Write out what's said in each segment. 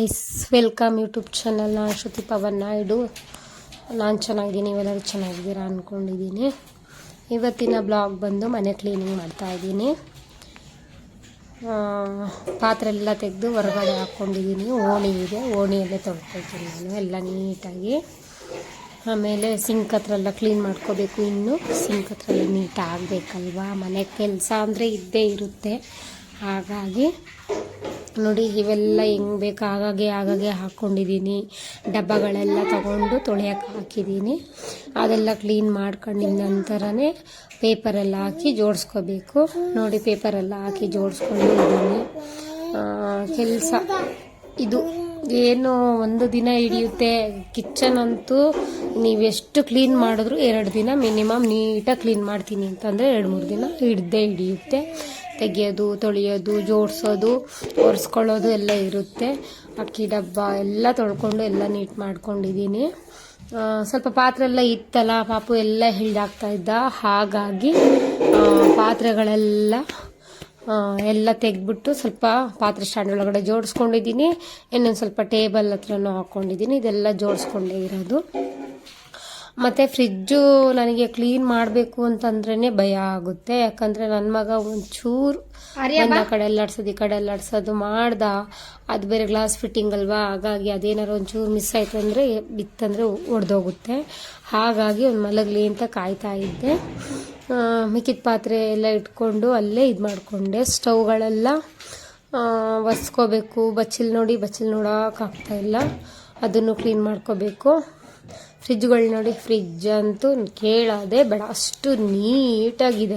Guys welcome YouTube channel Shruti Pawan Naidu. ನಾನು ಚೆನ್ನಾಗಿದ್ದೀನಿ ಇವೆಲ್ಲರೂ ಚೆನ್ನಾಗಿದ್ದೀರಾ ಅಂದ್ಕೊಂಡಿದ್ದೀನಿ ಇವತ್ತಿನ ಬ್ಲಾಗ್ ಬಂದು ಮನೆ ಕ್ಲೀನಿಂಗ್ ಮಾಡ್ತಾ ಇದ್ದೀನಿ. ಆ, ಪಾತ್ರೆ ಎಲ್ಲ ತೆಗೆದು ಹೊರಗಡೆ ಹಾಕ್ಕೊಂಡಿದ್ದೀನಿ. ಓಣಿ ಇದೆ ಓಣಿಯಲ್ಲೇ ತೊಳ್ಕೊಳ್ತೀನಿ ನಾನು ಎಲ್ಲ ನೀಟಾಗಿ. ಆಮೇಲೆ ಸಿಂಕ್ ಹತ್ರ ಎಲ್ಲ ಕ್ಲೀನ್ ಮಾಡ್ಕೋಬೇಕು ಇನ್ನು. ಸಿಂಕ್ ಹತ್ರ ಎಲ್ಲ ನೀಟಾಗಬೇಕಲ್ವಾ ಮನೆ ಕೆಲಸ ಅಂದರೆ ಇದ್ದೇ ಇರುತ್ತೆ. ಹಾಗಾಗಿ ನೋಡಿ ಇವೆಲ್ಲ ಹೆಂಗೆ ಬೇಕು ಆಗಾಗೆ ಆಗಾಗೆ ಹಾಕ್ಕೊಂಡಿದ್ದೀನಿ ಡಬ್ಬಗಳೆಲ್ಲ ತಗೊಂಡು ತೊಳೆಯೋಕೆ ಹಾಕಿದ್ದೀನಿ. ಅದೆಲ್ಲ ಕ್ಲೀನ್ ಮಾಡ್ಕೊಂಡಿದ್ದ ನಂತರನೇ ಪೇಪರೆಲ್ಲ ಹಾಕಿ ಜೋಡಿಸ್ಕೋಬೇಕು. ನೋಡಿ ಪೇಪರೆಲ್ಲ ಹಾಕಿ ಜೋಡಿಸ್ಕೊಂಡಿದ್ದೀನಿ ಕೆಲಸ ಇದು ಏನು ಒಂದು ದಿನ ಹಿಡಿಯುತ್ತೆ. ಕಿಚನ್ ಅಂತೂ ನೀವೆಷ್ಟು ಕ್ಲೀನ್ ಮಾಡಿದ್ರು ಎರಡು ದಿನ ಮಿನಿಮಮ್ ನೀಟಾಗಿ ಕ್ಲೀನ್ ಮಾಡ್ತೀನಿ ಅಂತಂದರೆ ಎರಡು ಮೂರು ದಿನ ಹಿಡ್ದೇ ಹಿಡಿಯುತ್ತೆ. ತೆಗೆಯೋದು, ತೊಳೆಯೋದು, ಜೋಡಿಸೋದು, ಒರೆಸ್ಕೊಳ್ಳೋದು ಎಲ್ಲ ಇರುತ್ತೆ. ಅಕ್ಕಿ ಡಬ್ಬ ಎಲ್ಲ ತೊಳ್ಕೊಂಡು ಎಲ್ಲ ನೀಟ್ ಮಾಡ್ಕೊಂಡಿದ್ದೀನಿ. ಸ್ವಲ್ಪ ಪಾತ್ರೆ ಎಲ್ಲ ಇತ್ತಲ್ಲ, ಪಾಪು ಎಲ್ಲ ಹಿಳ್ದಾಗ್ತಾ ಇದ್ದ. ಹಾಗಾಗಿ ಪಾತ್ರೆಗಳೆಲ್ಲ ಎಲ್ಲ ತೆಗೆದ್ಬಿಟ್ಟು ಸ್ವಲ್ಪ ಪಾತ್ರೆ ಸ್ಟ್ಯಾಂಡ್ ಒಳಗಡೆ ಜೋಡಿಸ್ಕೊಂಡಿದ್ದೀನಿ. ಇನ್ನೊಂದು ಸ್ವಲ್ಪ ಟೇಬಲ್ ಹತ್ರನೂ ಹಾಕ್ಕೊಂಡಿದ್ದೀನಿ ಇದೆಲ್ಲ ಜೋಡಿಸ್ಕೊಂಡೇ ಇರೋದು. ಮತ್ತು ಫ್ರಿಜ್ಜು ನನಗೆ ಕ್ಲೀನ್ ಮಾಡಬೇಕು ಅಂತಂದ್ರೇ ಭಯ ಆಗುತ್ತೆ. ಯಾಕಂದರೆ ನನ್ನ ಮಗ ಒಂಚೂರು ಒಂದು ಆ ಕಡೆ ಅಲ್ಲಾಡ್ಸೋದು ಈ ಕಡೆ ಅಲ್ಲಾಡ್ಸೋದು ಮಾಡ್ದ. ಅದು ಬೇರೆ ಗ್ಲಾಸ್ ಫಿಟ್ಟಿಂಗ್ ಅಲ್ವಾ? ಹಾಗಾಗಿ ಅದೇನಾರು ಒಂಚೂರು ಮಿಸ್ ಆಯಿತು ಅಂದರೆ ಬಿತ್ತಂದರೆ ಒಡೆದೋಗುತ್ತೆ. ಹಾಗಾಗಿ ಒಂದು ಮಲಗಲಿ ಅಂತ ಕಾಯ್ತಾ ಇದ್ದೆ. ಮಿಕ್ಕಿದ ಪಾತ್ರೆ ಎಲ್ಲ ಇಟ್ಕೊಂಡು ಅಲ್ಲೇ ಇದು ಮಾಡಿಕೊಂಡೆ. ಸ್ಟವ್ಗಳೆಲ್ಲ ಒಸ್ಕೋಬೇಕು ಬಚ್ಚಲು ನೋಡಿ ಬಚ್ಚಲು ನೋಡೋಕ್ಕಾಗ್ತಾ ಇಲ್ಲ. ಅದನ್ನು ಕ್ಲೀನ್ ಮಾಡ್ಕೋಬೇಕು. ಫ್ರಿಜ್ಗಳು ನೋಡಿ ಫ್ರಿಜ್ ಅಂತೂ ಕೇಳೋದೆ ಬೇಡ. ಅಷ್ಟು ನೀಟಾಗಿದೆ.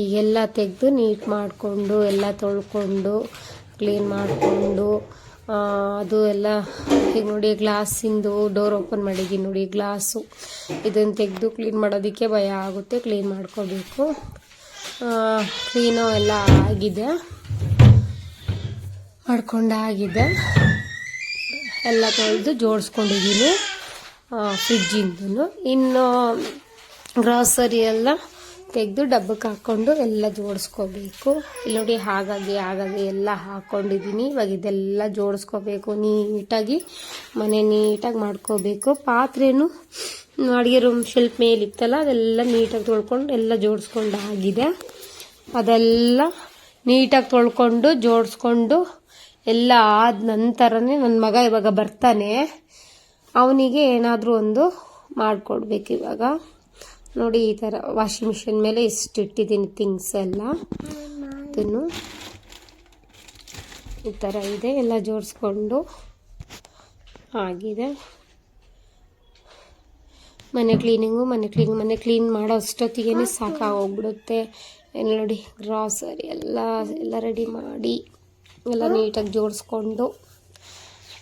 ಈಗೆಲ್ಲ ತೆಗೆದು ನೀಟ್ ಮಾಡಿಕೊಂಡು, ಎಲ್ಲ ತೊಳ್ಕೊಂಡು ಕ್ಲೀನ್ ಮಾಡಿಕೊಂಡು ಅದು ಎಲ್ಲ ಈಗ ನೋಡಿ ಗ್ಲಾಸಿಂದು ಡೋರ್ ಓಪನ್ ಮಾಡಿದ್ದೀನಿ ನೋಡಿ, ಗ್ಲಾಸು. ಇದನ್ನು ತೆಗೆದು ಕ್ಲೀನ್ ಮಾಡೋದಕ್ಕೆ ಭಯ ಆಗುತ್ತೆ. ಕ್ಲೀನ್ ಮಾಡ್ಕೋಬೇಕು. ಕ್ಲೀನು ಎಲ್ಲ ಆಗಿದೆ. ಮಾಡ್ಕೊಂಡಾಗಿದೆ. ಎಲ್ಲ ತೊಳೆದು ಜೋಡಿಸ್ಕೊಂಡಿದ್ದೀನಿ ಫ್ರಿಜ್ಜಿಂದನು ಇನ್ನು ಗ್ರಾಸರಿ ಎಲ್ಲ ತೆಗೆದು ಡಬ್ಬಕ್ಕೆ ಹಾಕ್ಕೊಂಡು ಎಲ್ಲ ಜೋಡಿಸ್ಕೋಬೇಕು. ಇಲ್ಲಿ ನೋಡಿ ಹಾಗಾಗಿ ಹಾಗಾಗಿ ಎಲ್ಲ ಹಾಕ್ಕೊಂಡಿದ್ದೀನಿ ಇವಾಗ ಇದೆಲ್ಲ ಜೋಡಿಸ್ಕೋಬೇಕು. ನೀಟಾಗಿ ಮನೆ ನೀಟಾಗಿ ಮಾಡ್ಕೋಬೇಕು. ಪಾತ್ರೆನೂ ಅಡುಗೆ ರೂಮ್ ಶೆಲ್ಫ್ ಮೇಲಿತ್ತಲ್ಲ, ಅದೆಲ್ಲ ನೀಟಾಗಿ ತೊಳ್ಕೊಂಡು ಎಲ್ಲ ಜೋಡಿಸ್ಕೊಂಡು ಆಗಿದೆ. ಅದೆಲ್ಲ ನೀಟಾಗಿ ತೊಳ್ಕೊಂಡು ಜೋಡಿಸ್ಕೊಂಡು ಎಲ್ಲ ಆದ ನಂತರನೇ ನನ್ನ ಮಗ ಇವಾಗ ಬರ್ತಾನೆ. ಅವನಿಗೆ ಏನಾದರೂ ಒಂದು ಮಾಡಿಕೊಡ್ಬೇಕು ಇವಾಗ. ನೋಡಿ ಈ ಥರ ವಾಷಿಂಗ್ ಮಿಷಿನ್ ಮೇಲೆ ಇಷ್ಟು ಇಟ್ಟಿದ್ದೀನಿ ಥಿಂಗ್ಸ್ ಎಲ್ಲ. ಅದನ್ನು ಈ ಥರ ಇದೆ, ಎಲ್ಲ ಜೋಡಿಸ್ಕೊಂಡು ಆಗಿದೆ. ಮನೆ ಕ್ಲೀನಿಂಗು ಮನೆ ಕ್ಲೀನ್ ಮನೆ ಕ್ಲೀನ್ ಮಾಡೋ ಅಷ್ಟೊತ್ತಿಗೆ ಸಾಕಾಗೋಗ್ಬಿಡುತ್ತೆ ಏನು ನೋಡಿ ಗ್ರಾಸರಿ ಎಲ್ಲ ಎಲ್ಲ ರೆಡಿ ಮಾಡಿ, ಎಲ್ಲ ನೀಟಾಗಿ ಜೋಡಿಸ್ಕೊಂಡು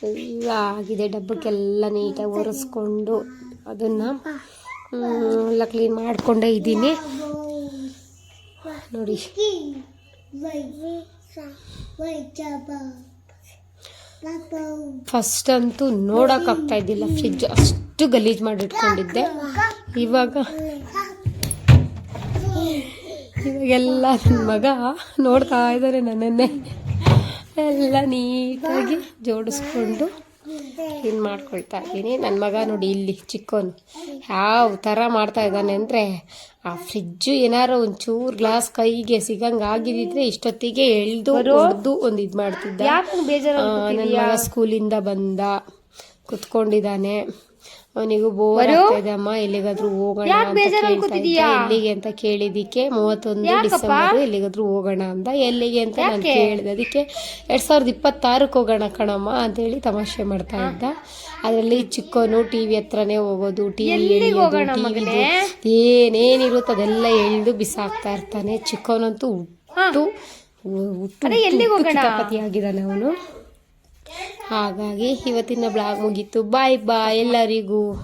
ಎಲ್ಲ ಆಗಿದೆ. ಡಬ್ಬಕ್ಕೆಲ್ಲ ನೀಟಾಗಿ ಒರೆಸ್ಕೊಂಡು ಅದನ್ನು ಎಲ್ಲ ಕ್ಲೀನ್ ಮಾಡಿಕೊಂಡೇ ಇದ್ದೀನಿ. ನೋಡಿ. ಫಸ್ಟ್ ಅಂತೂ ನೋಡೋಕ್ಕಾಗ್ತಾ ಇದ್ದಿಲ್ಲ. ಫ್ರಿಜ್ ಅಷ್ಟು ಗಲೀಜು ಮಾಡಿಟ್ಕೊಂಡಿದ್ದೆ. ಇವಾಗ ಇವಾಗೆಲ್ಲ ನನ್ನ ಮಗ ನೋಡ್ತಾ ಇದ್ದಾರೆ ನನ್ನನ್ನೇ. ಎಲ್ಲ ನೀಟಾಗಿ ಜೋಡಿಸ್ಕೊಂಡು ಕ್ಲೀನ್ ಮಾಡ್ಕೊಳ್ತಾ ಇದ್ದೀನಿ. ನನ್ನ ಮಗ ನೋಡಿ ಇಲ್ಲಿ ಚಿಕ್ಕವನು ಯಾವ ಥರ ಮಾಡ್ತಾ ಇದ್ದಾನೆ ಅಂದರೆ ಆ ಫ್ರಿಜ್ಜು ಏನಾರು ಒಂಚೂರು ಗ್ಲಾಸ್ ಕೈಗೆ ಸಿಗಂಗೆ ಆಗಿದ್ದಿದ್ರೆ ಇಷ್ಟೊತ್ತಿಗೆ ಎಳ್ದು ಹೊಡೆದು ಒಂದು ಇದು ಮಾಡ್ತಿದ್ದ. ನನ್ನ ಮಗ ಸ್ಕೂಲಿಂದ ಬಂದ ಕುತ್ಕೊಂಡಿದ್ದಾನೆ. ಅವನಿಗೂ ಬೋರ್ ಆಗ್ತಾ ಅಮ್ಮ ಎಲ್ಲಿಗಾದ್ರೂ ಹೋಗೋಣ ಅಂತ. ಎಲ್ಲಿಗೆ ಅಂತ ಕೇಳಿದಿಕ್ಕೆ ಮೂವತ್ತೊಂದು ಡಿಸೆಂಬರ್ ಎಲ್ಲಿಗಾದ್ರೂ ಹೋಗೋಣ ಅಂತ ಎಲ್ಲಿಗೆ ಅಂತ ನಾನು ಕೇಳಿದೆ. ಅದಕ್ಕೆ ಎರಡ್ ಸಾವಿರದ ಇಪ್ಪತ್ತಾರಕ್ಕೆ ಹೋಗೋಣ ಕಣಮ್ಮ ಅಂತೇಳಿ ತಮಾಷೆ ಮಾಡ್ತಾ ಇದ್ದ. ಅದರಲ್ಲಿ ಚಿಕ್ಕವನು ಟಿವಿ ಹತ್ರನೇ ಹೋಗೋದು ಟಿವಿ ಏನೇನಿರುತ್ತೆ ಅದೆಲ್ಲ ಎಳ್ದು ಬಿಸಾಕ್ತಾ ಇರ್ತಾನೆ. ಚಿಕ್ಕವನಂತೂ ಹುಟ್ಟು ಹುಟ್ಟು ಆಗಿದ್ದಾನೆ ಅವನು. ಹಾಗಾಗಿ ಇವತ್ತಿನ ಬ್ಲಾಗ್ ಮುಗೀತು. ಬಾಯ್ ಬಾಯ್ ಎಲ್ಲರಿಗೂ.